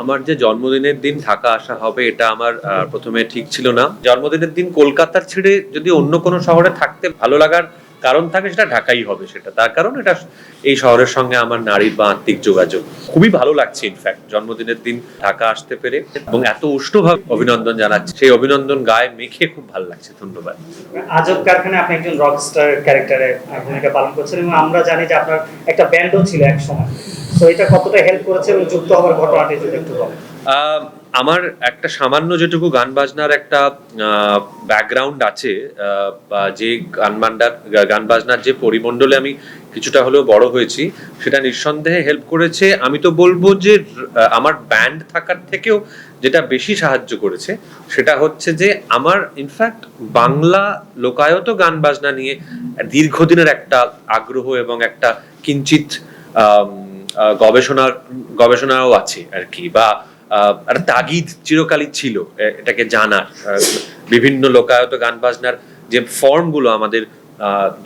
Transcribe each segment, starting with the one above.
আমার যে জন্মদিনের দিন ঢাকা আসা হবে, এটা আমার প্রথমে ঠিক ছিল না। জন্মদিনের দিন কলকাতার ছেড়ে যদি অন্য কোনো শহরে থাকতে ভালো লাগার কারণ থাকে সেটা ঢাকাই হবে সেটা। তার কারণ এটা এই শহরের সঙ্গে আমার নারীর বা আত্মিক যোগাযোগ। খুবই ভালো লাগছে ইনফ্যাক্ট জন্মদিনের দিন ঢাকা আসতে পেরে এবং এত উষ্ণভাবে অভিনন্দন জানাচ্ছি। সেই অভিনন্দন গায়ে মেখে খুব ভালো লাগছে ধন্যবাদ। আজব কারখানায় আপনি একজন রকস্টার ক্যারেক্টারে ভূমিকা পালন করছেন এবং আমরা জানি যে আপনার একটা ব্যান্ডও ছিল এক সময়। তো এটা কতটা হেল্প করেছে এবং যুক্ত হওয়ার ঘটনাটি যদি একটু বলেন। আমার একটা সামান্য যেটুকু গান বাজনার একটা ব্যাকগ্রাউন্ড আছে বা যে গান বান্ডার, গান বাজনার যে পরিমণ্ডলে আমি কিছুটা হলেও বড় হয়েছি, সেটা নিঃসন্দেহে হেল্প করেছে। আমি তো বলব যে আমার ব্যান্ড থাকার থেকেও যেটা বেশি সাহায্য করেছে, সেটা হচ্ছে যে, আমার ইনফ্যাক্ট বাংলা লোকায়ত গান বাজনা নিয়ে দীর্ঘদিনের একটা আগ্রহ এবং একটা কিঞ্চিত গবেষণার, গবেষণাও আছে আর কি, বা একটা তাগিদ চিরকালই ছিল এটাকে জানার। বিভিন্ন লোকায়ত গান বাজনার যে ফর্মগুলো আমাদের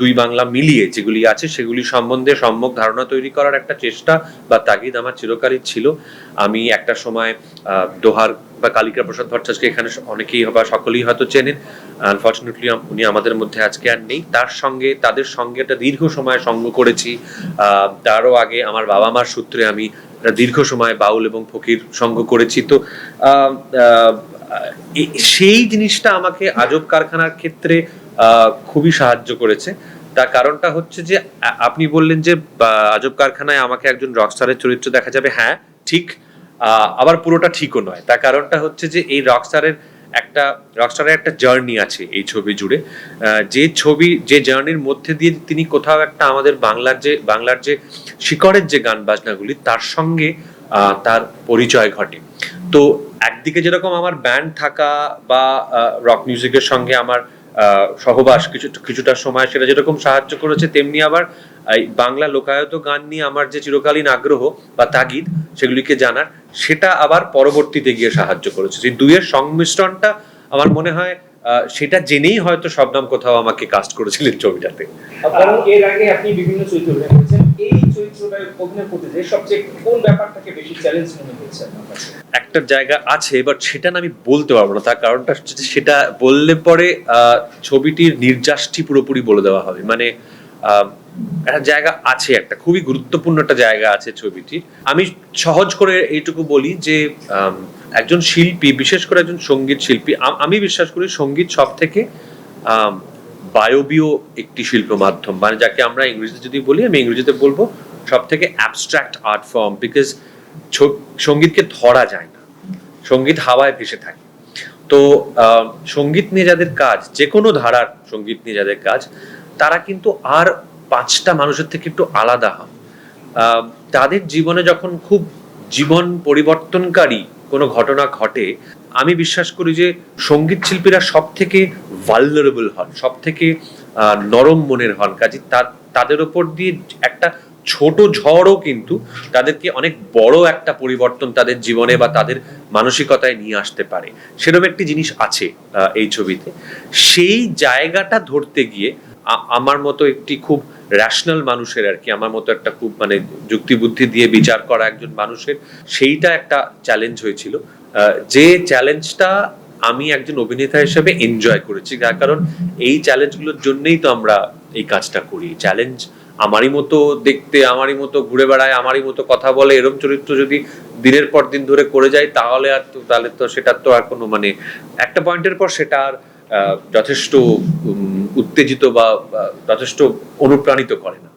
দুই বাংলা মিলিয়ে যেগুলি আছে, সেগুলি সম্বন্ধে সম্যক ধারণা তৈরি করার একটা চেষ্টা বা তাগিদ আমার চিরকালই ছিল। আমি একটা সময় দোহার বা কালিকা প্রসাদ ভট্টাচার্যকে এখানে অনেকেই বা সকলেই হয়তো চেনেন। আনফর্চুনেটলি উনি আমাদের মধ্যে আজকে আর নেই। তার সঙ্গে, তাদের সঙ্গে একটা দীর্ঘ সময় সঙ্গ করেছি। তারও আগে আমার বাবা মার সূত্রে আমি দীর্ঘ সময় বাউল এবং ফকির সঙ্গ করেছি। তো সেই জিনিসটা আমাকে আজব কারখানার ক্ষেত্রে খুবই সাহায্য করেছে। তার কারণটা হচ্ছে যে আপনি বললেন যে আজব কারখানায় আমাকে একজন রকস্টারের চরিত্র দেখা যাবে। হ্যাঁ ঠিক। আবার পুরোটা ঠিকও নয়। তার কারণটা হচ্ছে যে এই রকস্টারের একটা রকস্টারের একটা জার্নি আছে এই ছবি জুড়ে। যে ছবি, যে জার্নির মধ্যে দিয়ে তিনি কোথাও একটা আমাদের বাংলার যে বাংলার যে শিকড়ের যে গান বাজনাগুলি, তার সঙ্গে তার পরিচয় ঘটে। তো একদিকে যেরকম আমার ব্যান্ড থাকা বা রক মিউজিকের সঙ্গে আমার সহবাস কিছু, কিছুটা সময় সেটা যেরকম সাহায্য করেছে, তেমনি আবার এই বাংলা লোকায়ত গান নিয়ে আমার যে চিরকালীন আগ্রহ বা তাগিদ, সেগুলিকে জানার সেটা আবার পরবর্তীতে গিয়ে সাহায্য করেছে। এই দুইয়ের সংমিশ্রণটা আমার মনে হয় সেটা জেনেই হয়তো শবনাম কোথাও আমাকে কাস্ট করেছিলেন ছবিটাতে। কারণ এর আগে আপনি বিভিন্ন চরিত্র অভিনয় করেছেন। এই চরিত্রটায় অভিনয় করতে যে সবচেয়ে কোন ব্যাপারটাকে বেশি চ্যালেঞ্জ মনে হয়েছে একটা জায়গা আছে বাট সেটা না আমি বলতে পারব না। তার কারণটা হচ্ছে সেটা বললে পরে ছবিটির নির্যাসটি পুরোপুরি বলে দেওয়া হবে। মানে একটা জায়গা আছে একটা, খুবই গুরুত্বপূর্ণ একটা জায়গা আছে ছবিটি। আমি সহজ করে এইটুকু বলি যে একজন শিল্পী, বিশেষ করে একজন সংগীত শিল্পী আম- বিশ্বাস করি সংগীত সব থেকে বায়বীয় একটি শিল্প মাধ্যম। মানে যাকে আমরা ইংরেজিতে যদি বলি, আমি ইংরেজিতে বলব সব থেকে অ্যাবস্ট্রাক্ট আর্ট ফর্ম বিকজ সঙ্গীতকে ধরা যায় না। সংগীত হাওয়ায় ভেসে থাকে। তো সংগীত নিয়ে যাদের কাজ যে কোনো ধারার সংগীত নিয়ে যাদের কাজ, তারা কিন্তু আর পাঁচটা মানুষের থেকে একটু আলাদা হন তাদের জীবনে যখন খুব জীবন পরিবর্তনকারী কোনো ঘটনা ঘটে, আমি বিশ্বাস করি যে সংগীত শিল্পীরা সব থেকে ভালনারেবল হন সব থেকে নরম মনের হন। কাজে তাদের ওপর দিয়ে একটা ছোট ঝড়ও কিন্তু তাদেরকে অনেক বড় একটা পরিবর্তন তাদের জীবনে বা তাদের মানসিকতায় নিয়ে আসতে পারে। সেরকম একটি জিনিস আছে এই ছবিতে। সেই জায়গাটা ধরতে গিয়ে আমার মতো একটি খুব র্যাশনাল মানুষের আর কি, আমার মতো একটা খুব মানে যুক্তিবুদ্ধি দিয়ে বিচার করা একজন মানুষের, সেইটা একটা চ্যালেঞ্জ হয়েছিল। যে চ্যালেঞ্জটা আমি একজন অভিনেতা হিসেবে এনজয় করেছি তার কারণ এই চ্যালেঞ্জগুলোর জন্যই তো আমরা এই কাজটা করি। চ্যালেঞ্জ আমারই মতো দেখতে, আমারই মতো ঘুরে বেড়ায়, আমারই মতো কথা বলে, এরম চরিত্র যদি দিনের পর দিন ধরে করে যায়, তাহলে আর তো, তাহলে তো সেটার তো আর কোনো মানে একটা পয়েন্টের পর সেটা আর যথেষ্ট উত্তেজিত বা যথেষ্ট অনুপ্রাণিত করে না।